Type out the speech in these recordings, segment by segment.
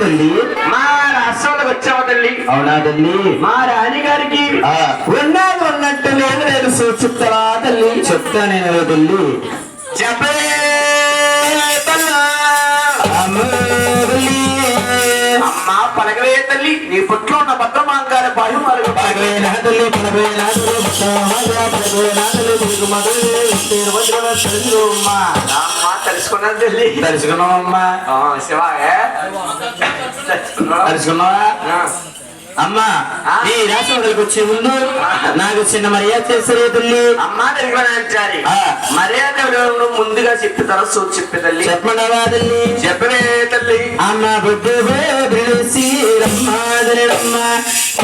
తల్లి మా రాష్ట్రంలోకి వచ్చావు తల్లి. అవునా తల్లి మా రాణి గారికి. ఉన్నది ఉన్నట్టు లేదు సూచిస్తావా తల్లి? చెప్తా నేను తల్లి. చెప్పే అమ్మా పలకవే తల్లి. నీ పుట్లో ఉన్న భద్రమాంగాల పలకవే నాదులు మహారా పలకవే నాదులు మీకు మధులు ఇస్తే వజ్రవ తెలుగు అమ్మా. అమ్మా తెలుసుకున్నాను తల్లి? తెలుసుకున్నావమ్మా ఆ, శివ ఏ? తెలుసుకున్నావా? తెలుసుకున్నావా. అమ్మా? ఈ రాష్ట్రాలకు వచ్చే ముందు నాకు చిన్న మర్యాద చేసరే తల్లి. అమ్మా తెలుగునాచారి. మర్యాద ముందుగా చెప్పి తరచు చెప్పి తల్లి. చెప్పండవా తల్లి? చెప్పవే తల్లి. అమ్మ బుద్ధు బిడిసి రమ్మాదరమ్మ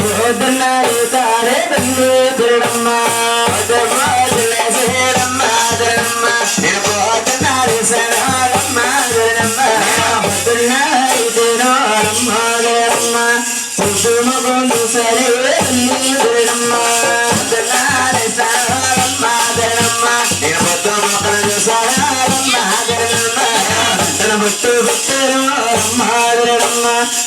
పోతున్నాయి తారే తల్లి తిరడమ్మ నేను పోతున్నాయి సరమ్మాదరమ్మ పోతున్నాయి తిరడమ్మాదరమ్మ కుటుంబ బంధు సరే తల్లి తిరడమ్మ పోతున్నాయి సరమ్మాదరమ్మ నేను పొద్దు మొక్కలు సరమ్మాదరమ్మ సంతన బుట్టు బుట్టరు అమ్మాదరమ్మ సంతన బుట్ట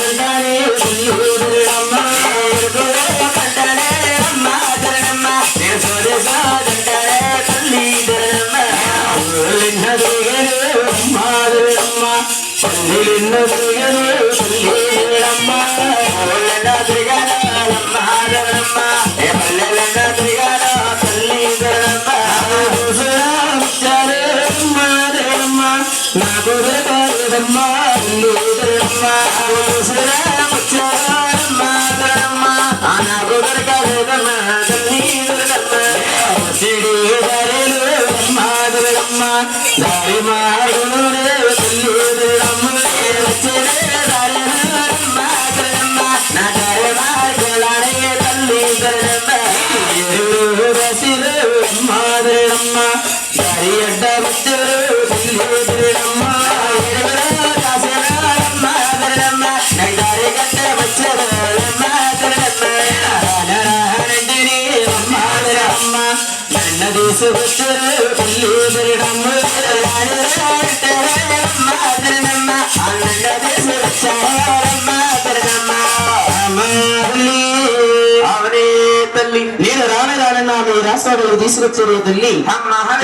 నేను రాను రానన్నా మీ రాష్ట్రాలు తీసుకొచ్చారు తల్లి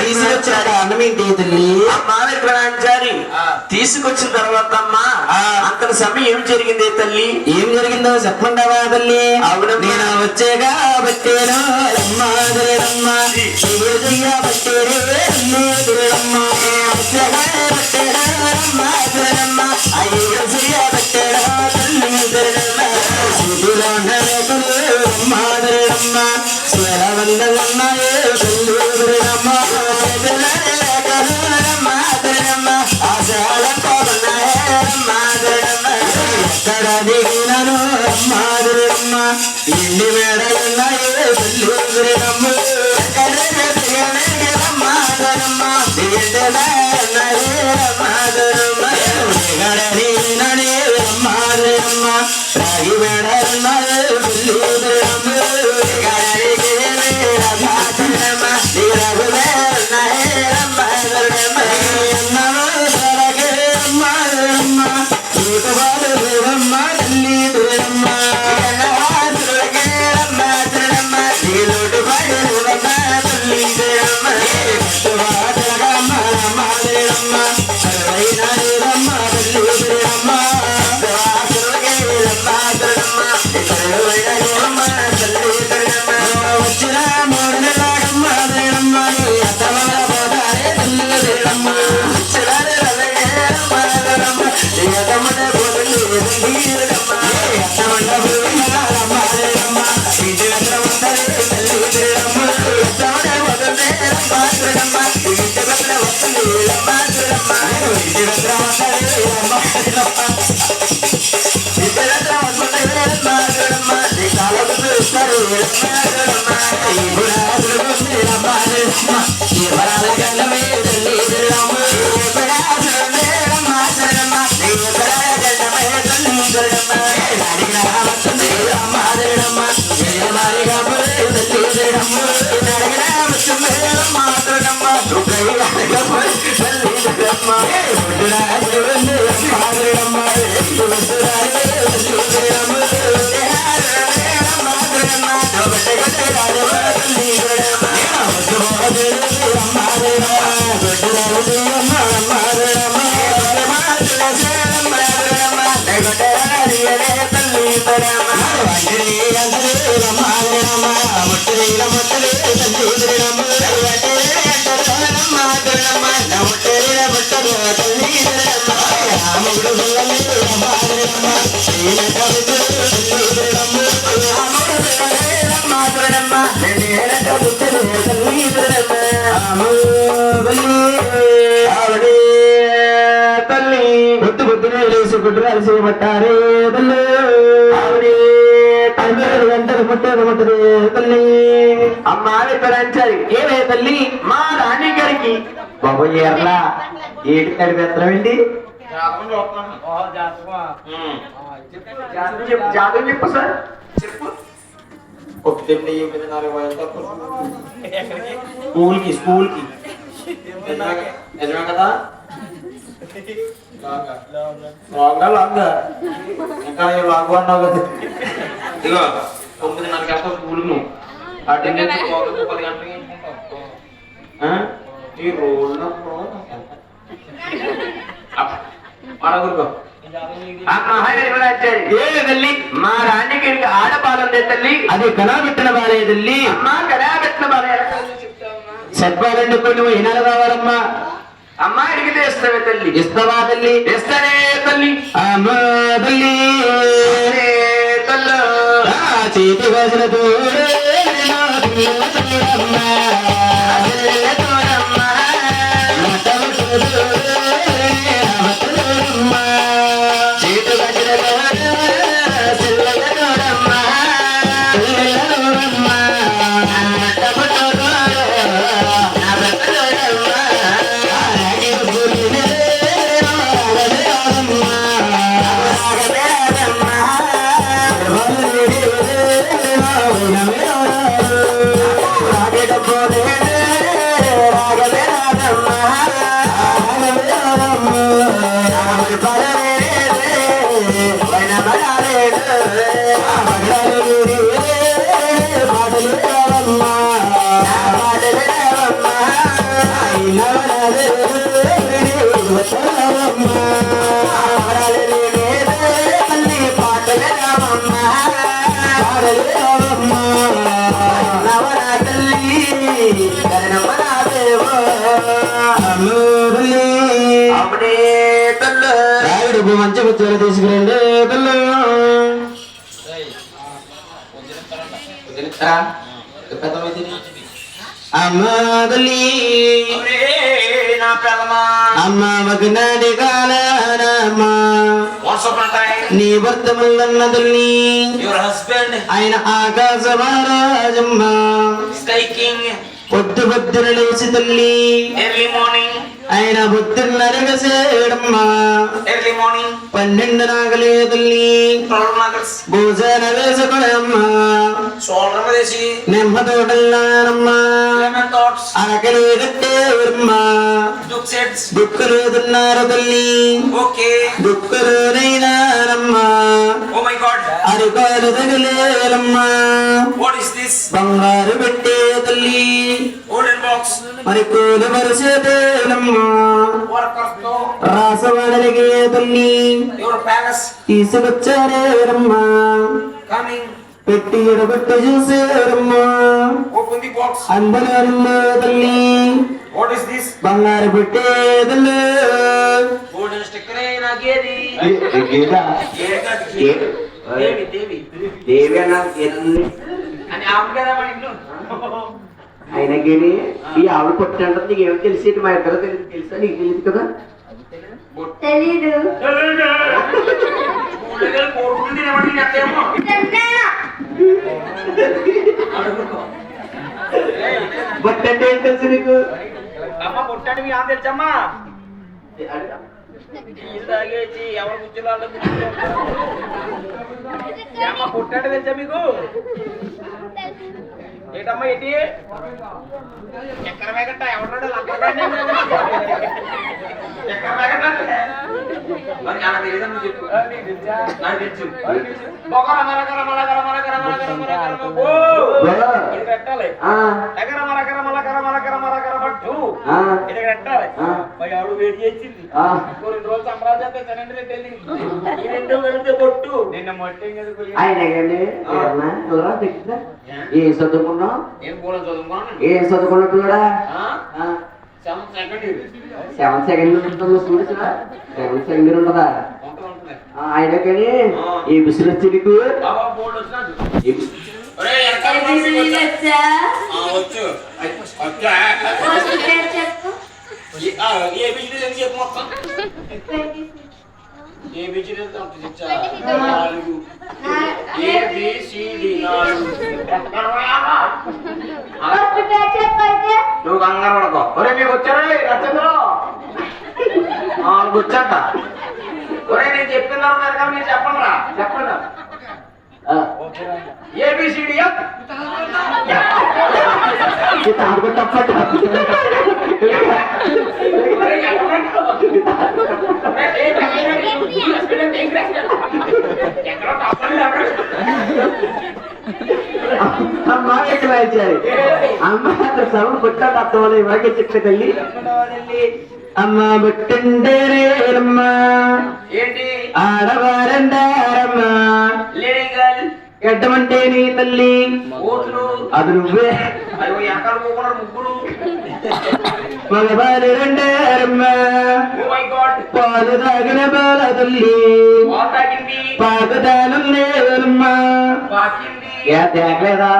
తీసుకొచ్చాడు అన్నమేంటి తల్లి అమ్మా విక్రమాచారి తీసుకొచ్చిన తర్వాత అమ్మా. అంత సమయం ఏం జరిగింది తల్లి? ఏం జరిగిందో చెప్పండవా తల్లి? అవునమ్మా. నేను వచ్చేగా బట్టేను. బట్టేరు వచ్చేగా అమ్మాదరమ్మ స్వరవందన్నాయే తల్లిదరమ్మ ఇండి మాత్రం Hey, గుడ్రాలు చేయబట్టారే తల్లి ఆవిడే గంటలు ముట్టదు ముట్టదు తల్లి అమ్మావి పెరంచాలి ఏమే తల్లి మా రాణి గారికి బాబు ఎర్లా ఏటి తడి పెత్తనం ఏంటి జాతకం చెప్పు జాతకం చెప్పు సార్ చెప్పు ఎనిమిది స్కూల్కి స్కూల్కి నిజమే కదా లాంగా లాంగా ఇంకా లాంగ్ అన్నావు కదా ఇదిగో స్కూల్ నువ్వు అటెండెన్స్ పది గంటలకి ఈ ఏ తల్లి? మా రాణికి ఆడపాలందే తల్లి. అది కళా పెట్టిన బాలే తల్లి. అమ్మా కళా పెట్టిన బాలే. చెప్పాలండి కొన్ని వినాలి కావాలమ్మా. అమ్మా అడిగితే ఇస్తావే తల్లి. ఇస్తావా తల్లి? ఇస్తానే తల్లి. అమ్మా తల్లి. చేతి వసలతో చేతి రాయుడు మంచి బుద్ధులు తీసుకురండి అమ్మాదలి అమ్మ మగనాడి టైం నీ భర్త మల్లన్నదుల్ని ఆయన ఆకాశ మహారాజమ్మ. స్కై కింగ్ పొద్దు పొద్దున లేచి తల్లి. ఎర్లీ మార్నింగ్ ఆయన బుద్ధులు నరగసేడమ్మ ఎర్లీ మార్నింగ్ పన్నెండు నాగలే తల్లి. భోజన సోల్డర్ థాట్స్ ఆకలి కట్టేవరమ్మ దుక్ సెట్స్ దుఃఖలు తిన్నారు తల్లి ఓకే దుఃఖరునైనానమ్మ ఓ మై గాడ్ అరికాలు తగిలేలమ్మా వాట్ ఇస్ దిస్ బంగారు పెట్టే తల్లి గోల్డెన్ బాక్స్ మరి కూలి తో రాసవాడలిగే తల్లి యువర్ ప్యాలెస్ తీసుకొచ్చారేరమ్మా కమింగ్ పెట్టి ఎడబెట్టి చూసేరమ్మా ఓపెన్ ది బాక్స్ అందరూ తల్లి. వాట్ ఇస్ దిస్ బంగారు పెట్టే తల్లి. గోల్డెన్ స్టిక్కర్ నాకేది దేవి దేవి. దేవి అన్న అని కదా మన ఈ ఆవిడ పుట్టినంటే నీకు ఏమి తెలిసి మా ఇద్దరు తెలియదు తెలుసా? నీకు తెలియదు కదా? తెలీదు. ఊళ్ళో కోరుకుంది ఏమంటే అట్టేమో బట్ అంటే ఏం తెలుసు నీకు? అమ్మ పుట్టాడు మీ ఆమె తెలుసమ్మా తాగేసి ఎవరు పుట్టాడు తెలుసా మీకు? ఏంటమ్మా ఏంటి ఎక్కడ వేగట్ట లంకగాడిని ఎక్కడ వేగట్ట మరి నాకు తెలియదని చెప్పు నాకు తెలుసు బొగర మలకర మలకర మలకర ఓ ఇది పెట్టాలి మలకర మలకర మరి ఆవిడ వేడి చేసింది. ఆ. ఇంకో రెండు రోజులు తినండి వెళ్ళింది ఈ రెండు వెళ్తే పొట్టు నిన్న మొట్టే కదా ఆయన? ఏం? చదువుకున్నావు? ఏం పూల చదువుకున్నాను? ఏం చదువుకున్నట్టు కూడా ఆ? సెవెంత్ సెకండ్ సెవెన్ సెకండ్ ఉంటుందో చూడు సెవెన్ సెకండ్ ఉంటుందా? ఆయన కానీ ఈ బిసులు వచ్చి వచ్చా? వచ్చా ఏ బిజినెస్ చెప్పు మొత్తం ఏ అంత నాలుగు నాలుగు నువ్వు కంగారు పడకో ఒరే మీకు వచ్చారా నాలుగు వచ్చాట ఒరే నేను చెప్పిన తర్వాత మీరు చెప్పండి రా చెప్పండి ఏబిసిడి ఈ తాడుకో తప్పట. అమ్మ ఎక్కడ రాయించారు అమ్మ అక్కడ సౌండ్ కొట్టాడు అర్థం ఇవాళ చెప్పే తల్లి అమ్మ ఏంటి ఆడవ గర్ల్ ఎడ్డమంటే నీ తల్లి. అది నువ్వే. ముగ్గురు. మగవారి రెండారమ్మ. ఓ మై గాడ్. పాలు తాగిన బాల తల్లి. పాకదానం లేదమ్మ తేగలేదా?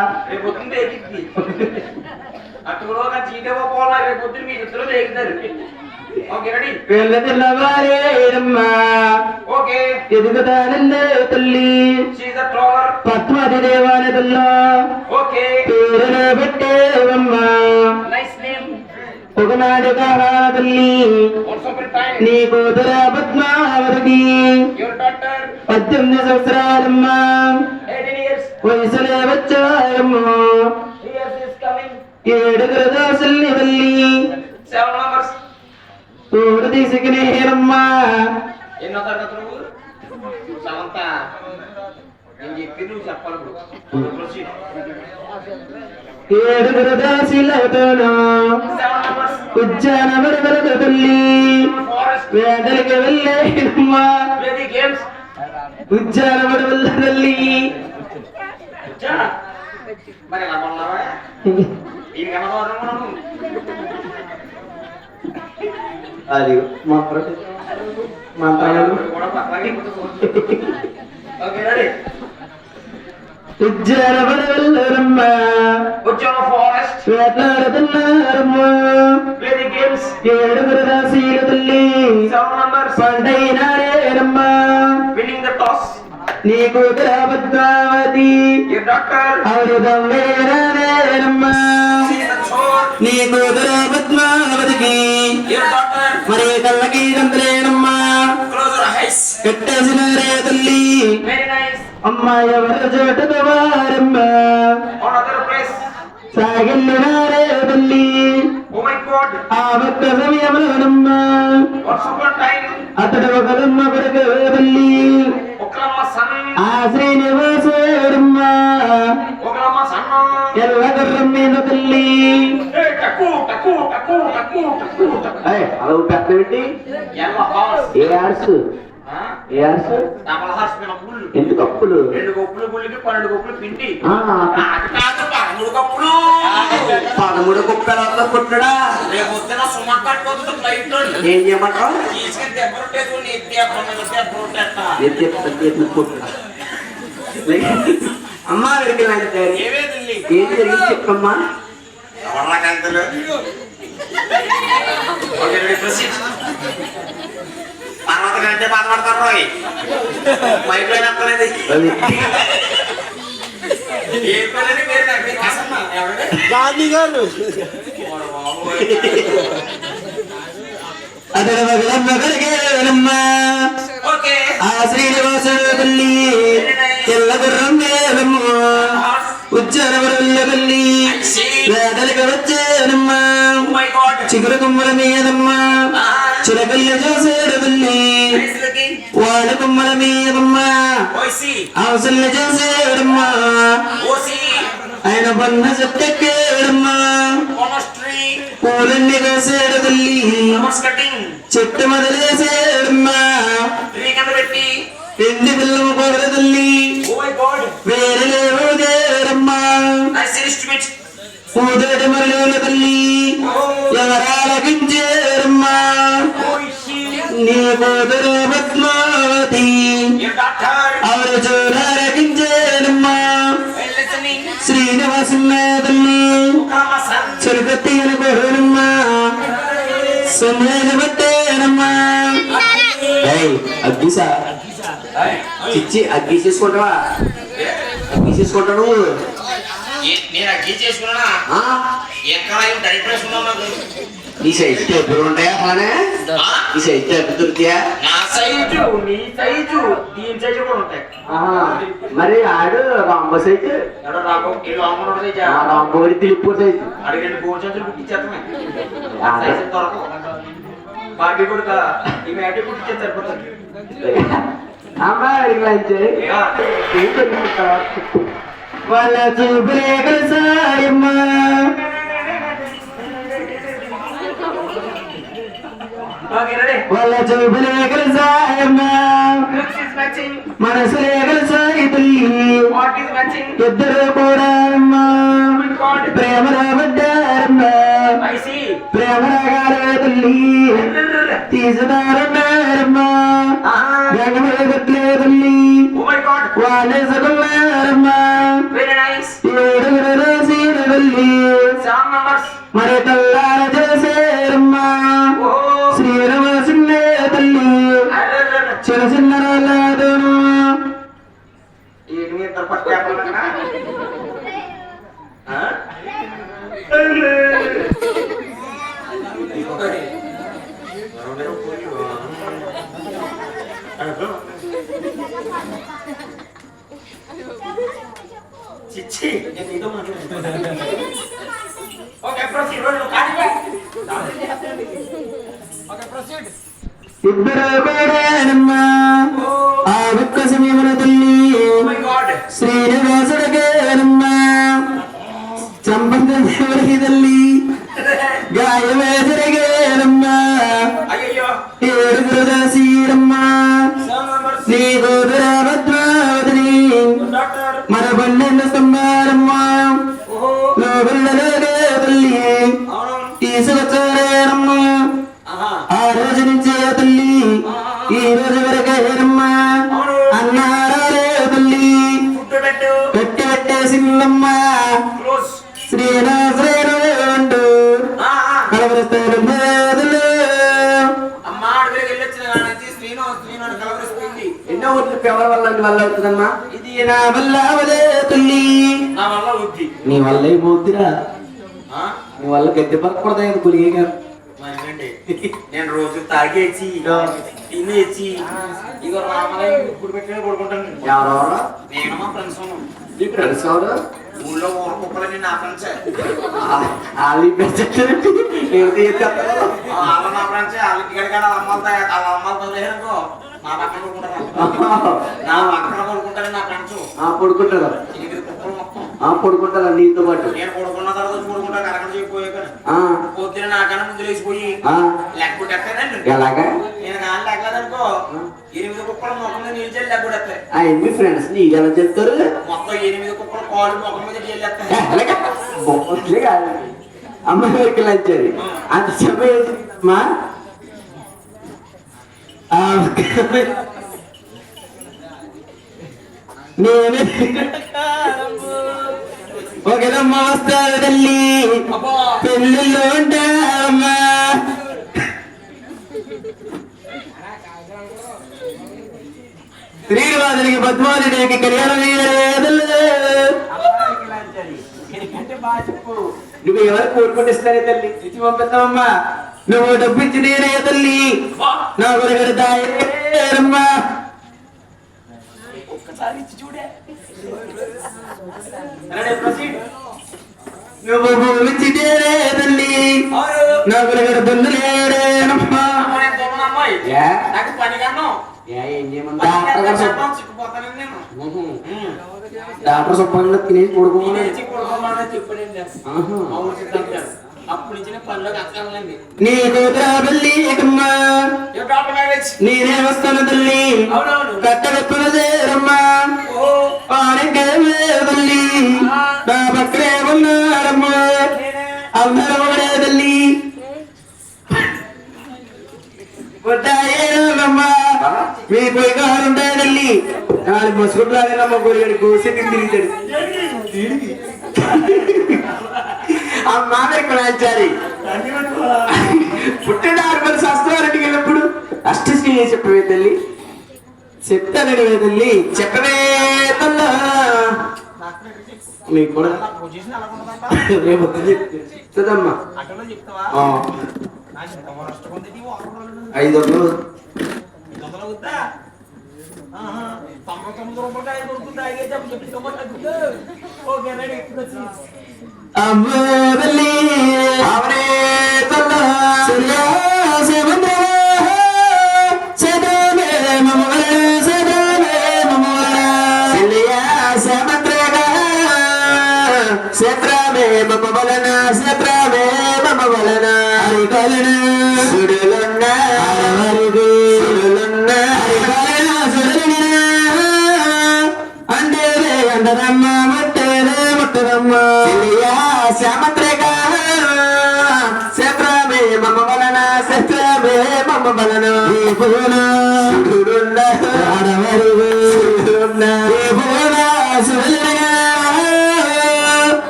నా చీటవో పోలా రేపు పొద్దున్న మీ ఇద్దరు తేగుతారు రెడీ వీళ్ళ తెల్లవారేరమ్మ ఎదుగుతానందే తల్లి పద్మాది ఓకే పేరున పెట్టేవమ్మ ఒకనాడు కాలా తల్లి నీ కూతుర పద్మావతికి పద్దెనిమిది సంవత్సరాలమ్మ 18 ఇయర్స్ వయసులే కమింగ్ ఏడుగురు దాసుల్ని తల్లి తోడు తీసుకునేరమ్మ ఎన్నో తరగతి నువ్వు సమంత. నేను చెప్పి నువ్వు చెప్పాలి. ఏడుగురు దాసులతోనూ సెవెన్ మెంబర్స్ ఉజ్జాన వరకు తల్లి ఫారెస్ట్. వేటలకి వెళ్ళేరమ్మ ప్లే ది గేమ్స్. ఉజ్జాన వల్ల తల్లి మరి ఎలా మనం. అది మంత్రం రెడీ ఉజ్జాన వల్లరమ్మ వచ్చాము ఫారెస్ట్ వేటాడుతున్నారమ్మ ది గేమ్స్ ఏడుగురు దాసీల తల్లి. సెవెన్ మెంబర్స్ పండైనారేరమ్మ విన్నింగ్ ద టాస్ నీ కూతుర పద్మావతి యువర్ డాక్టర్ అమృతం వేరారేరమ్మ సీజ్ ద చోర్ నీ కూతుర పద్మావతికి యువర్ డాక్టర్ మరి కళ్ళకి గంతులేనమ్మా క్లోజ్ యువర్ ఐస్ కట్టేసిన రే తల్లి వెరీ నైస్ అమ్మాయి ఎవరి చోటు వారమ్మ ఆన్ అదర్ ప్లేస్ సాగిల్లినారే తల్లి ఓ మై గాడ్ ఆ భక్త సమయములనమ్మ వాట్స్ సూపర్ టైం అతడు ఒకదమ్మ కొడుకు తల్లి ఒకలమ్మ సన్ ఆ శ్రీనివాసేరమ్మ సన్న ఎల్ల గుర్రం మీద తల్లి అలా పెద్ద పెట్టి ఎల్ల హార్స్ ఏ ఆర్స్? ఆ? ఏ ఆర్స్? డబల్ హార్స్ మీద పుల్లు. ఎందుకు అప్పులు రెండు గొప్పులు పుల్లికి పన్నెండు గొప్పులు పిండి. పదమూడు గొప్పులు పదమూడు కుక్కల కుట్టడా? రేపు వద్దున సుమా కట్టుకోవచ్చు ఫ్లైట్లో ఏం చేయమంటావు? తీసుకెళ్ళి దెబ్బ దెబ్బ అమ్మా వెళ్తే ఏవేది ఏం జరిగింది చెప్పమ్మా? ఎవర్రాకంతలు ఓకే రెడీ ప్రొసీడ్ తర్వాత కంటే బాధపడతారు రోయ్. మైక్లో నక్కలేదు అది. ఏ పిల్లని పేరు నాకు పేరు కసమ్మ ఎవరు గాంధీ గారు. ಅದರ ಮಗಳಮ್ಮ ಕರೆಗೇನಮ್ಮ ఓకే ఆ శ్రీనివాసుడు తల్లి తెల్ల గుర్రం మేలమ్మ ఉజ్జనవరుల తల్లి వేదలిక వచ్చేనమ్మ మై గాడ్ చిగురు కొమ్మల మీదమ్మ చిలకల్లి చూసేడు తల్లి నైస్ లుకింగ్ వాళ్ళ కొమ్మల మీదమ్మ ఓసి అవసల్ని చూసేడమ్మ ఓసి ఆయన చెట్టెక్కేడమ్మ మోనస్ట్రీ పూలన్నీ కోసేడు తల్లి. చెట్టు మొదలేసేడమ్మ ట్రీ కింద పెట్టి. ఎండి పిల్లము కోర తల్లి. ఓ మై గాడ్ వేరే నైస్ ఇన్స్ట్రుమెంట్ పూదేటి తల్లి. ఎవరాలకించేరమ్మ ఓసి నీ కూతురు పద్మావతి. యు డాక్టర్ కామసన్ చెరుకత్తి అనుకోరమ్మ సన్నేజ పట్టేనమ్మా అగ్గిసా. చిచ్చి అగ్గి చేసుకుంటావా? అగ్గి చేసుకుంటాను నేను అగ్గి చేసుకున్నా? ఎక్కడ? డైరెక్ట్ వేసుకున్నావు నాకు నీ సైజ్ టేపులు ఉంటాయా అలానే? నీ సైజ్ దొరుకుతాయా నా సైజు నీ సైజు దీని సైజు కూడా ఉంటాయి. మరి ఆడు రాంబ సైజ్? రాంబోడి తిరుపూర్ సైజ్. అడిగి రెండు గోల్ సంచులు కుట్టించేస్తామే. సైజు దొరకవు. బాబీ కూడా ఈ మ్యాటి కుట్టించే సరిపోతుంది. అమ్మా వాళ్ళ చూపులే కలిసాయమ్మా ఓకే రెడీ వాళ్ళ చూపులే కలిసాయమ్మా మనసులే కలిసాయి ఇద్దరు కూడా అమ్మా. గాడ్ ప్రేమ రాబడ్డారమ్మా ఐ సీ ప్రేమ రాగాలే తల్లి. తీసుకున్నారన్నారమ్మా గంగమల మై గాడ్ వాళ్ళేసుకున్నారమ్మా ఏడుగురు మరి ఇద్దరు కూడానమ్మా ఆ ఒక్క సమయమున తల్లి ఓ చంపంత దేవుడికి తల్లి గాయమే ఊర్లు ఎవరి వల్ల వల్ల అవుతుందమ్మా? ఇది నా వల్ల అవలే తల్లి నా వల్ల వృద్ధి నీ వల్ల ఆ? నీ వల్ల గడ్డి పక్కకూడదు గురిగా మరి ఏంటి? నేను రోజు తాగేసి తినేసి ఇగో రామాలయం ఇప్పుడు పెట్టిన కొడుకుంటాను ఎవరెవరు? నేను మా ఫ్రెండ్స్ నీ ఫ్రెండ్స్ ఎవరు? ఊళ్ళో ఊర కుక్కలని నా ఫ్రెండ్స్. వాళ్ళు పెంచట్టు నేను తీర్చేస్తాను వాళ్ళ నా ఫ్రెండ్స్. వాళ్ళకి ఇక్కడ వాళ్ళ అమ్మాలతో వాళ్ళ అమ్మాలతో లేదనుకో నా పక్కన నా పక్కన కొడుకుంటారు నా ఫ్రెండ్స్ ఆ పడుకుంటారు ఆ పడుకుంటారు నీతో పాటు. నేను కొడుకున్న తర్వాత పొద్దున నాకన్నా ముందు లేచిపోయి. ఎలాగా? నేను కానీ లెక్కలేదనుకో ఎనిమిది కుక్కలు మీద ఫ్రెండ్స్ నీ ఎలా చెప్తారు? మొత్తం ఎనిమిది కుక్కలు కాళ్ళు ముఖం మీద అమ్మాయి అంత సమయం మా నేను ఒకదమ్మ వస్తారు తల్లి పెళ్ళిళ్ళు ఉంటామా శ్రీనివాసునికి పద్మావతికి కళ్యాణం నువ్వు ఎవరు కోరుకుంటే తల్లి? ఇచ్చి పంపిస్తామమ్మా నువ్వు డబ్బిచ్చి నేనే తల్లి వా. నా కొరగడతాయమ్మా ఒక్కసారి ఇచ్చి చూడే రెడీ ప్రొసీడ్ నువ్వు భూమిచ్చి నేనే తల్లి అవును నా కొరగడ బంధులేడేనమ్మా అమ్మ నేను తోమను అమ్మాయి ఏ? నాకు పని కన్నా ఏ, ఏం చేయమంటావు? పని డాక్టర్ గారు చేస్తే చెప్ప- చెప్పను, చిక్కుపోతాను నేను ఉహు. ఉమ్. డాక్టర్ శుభ్రంగా తినేసి పడుకోమని నేనే చిక్కు పడుకోమని చెప్పాడండి అప్పుడు ఇచ్చిన నీ కూతుర బల్లి నేనే వస్తాను తల్లి. కట్టగట్టున చేరమ్మా. తల్లి. నా పక్కనే ఉన్నారమ్మా. నేనే. అందరూ ఒకడే తల్లి. వడ్డాయేనమ్మా మీ పోయి కావాలంటాయి తల్లి. నాలుగు మసుగుట్లాగానమ్మ కోరిగడి కోసి తిరిగితాడు అమ్మా ఇక్కడ వచ్చారి పుట్టినారు మన శాస్త్రానికి వెళ్ళినప్పుడు అష్టశ్రీ చెప్పవే తల్లి చెప్తానని తల్లి చెప్పవే తల్లా మీకు కూడా రేపు వద్దు చెప్తావా ఐదు వందలు ఐదు తొంభై తొమ్మిది రూపాయలు ఐదు దొరుకుతుంది. ఐదే చెప్పు, చెప్పు, చెప్పు, ఓకే, రెడీ. አብብልኝ አብሬ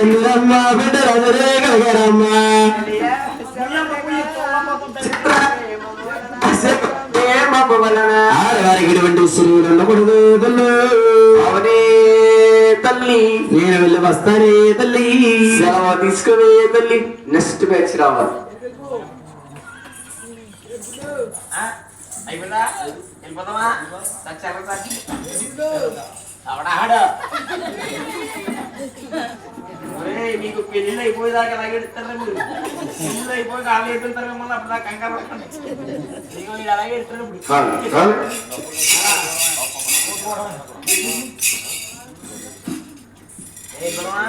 బిడ్డరమ్మ బిడ్డరదురే కలగరమ్మ ఆడవారికి ఇటువంటి స్త్రీలు ఉండకూడదు తల్లు. అవనే తల్లి. నేను వెళ్ళి వస్తానే తల్లి. సెలవు తీసుకునే తల్లి. నెక్స్ట్ బ్యాచ్ రావాలి. అయిపోయిందా? సచ్చారా అవడా ఆడ. ఒరేయ్, మీకు పెళ్ళిళ్ళు అయిపోయేదాకా అలాగే ఎడతారా మీరు పెళ్ళిళ్ళు అయిపోయి కాళ్ళు ఎత్తుంటారు మళ్ళీ అప్పుడు దాకా కంగారు పడకండి ఇదిగో మీరు అలాగే ఎడతారు ఇప్పుడు చాలు, చాలు. ఏ గుణమా?